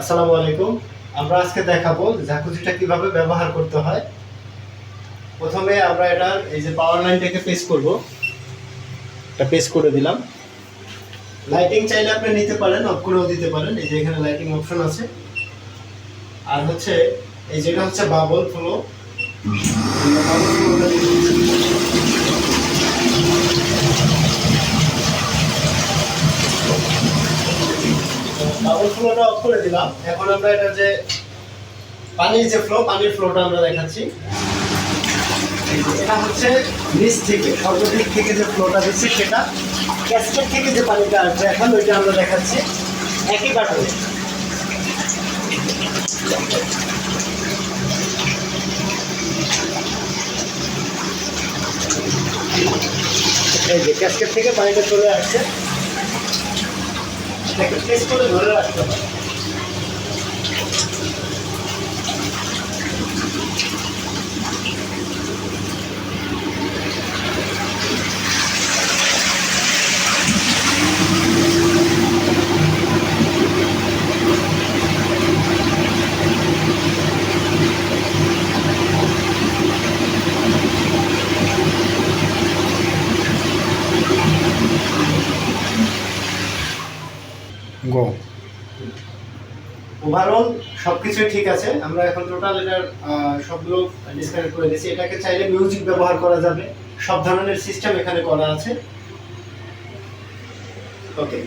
আসসালামু আলাইকুম। আমরা আজকে দেখাবো ঝাকুজিটা কীভাবে ব্যবহার করতে হয়। প্রথমে আমরা এটা, এই যে পাওয়ার লাইনটাকে পেস করব। এটা পেস করে দিলাম। লাইটিং চাইলে আপনি নিতে পারেন অফ করেও দিতে পারেন। এই যে এখানে লাইটিং অপশন আছে। আর হচ্ছে, এই যেটা হচ্ছে বাবল ফ্লো বাবল ফ্লোটা অফ করে দিলাম। এখন আমরা এটা যে পানির যে ফ্লো পানির ফ্লোটা আমরা দেখাচ্ছি। এটা হচ্ছে নিচ থেকে, সর্বদিক থেকে যে ফ্লোটা দিচ্ছে সেটা ক্যাসকেট থেকে যে পানিটা আসবে এখন, ওইটা আমরা দেখাচ্ছি একই বাটনে এই যে ক্যাসকেট থেকে পানিটা চলে আসছে। প্রেস করে ধরে রাখতে হবে। গো ওভারঅল সবকিছুই ঠিক আছে। আমরা এখন টোটাল এটার সবগুলো ডিসকানেক্ট করে দিয়েছি। এটাকে চাইলে মিউজিক ব্যবহার করা যাবে। সব ধরনের সিস্টেম এখানে করা আছে। ওকে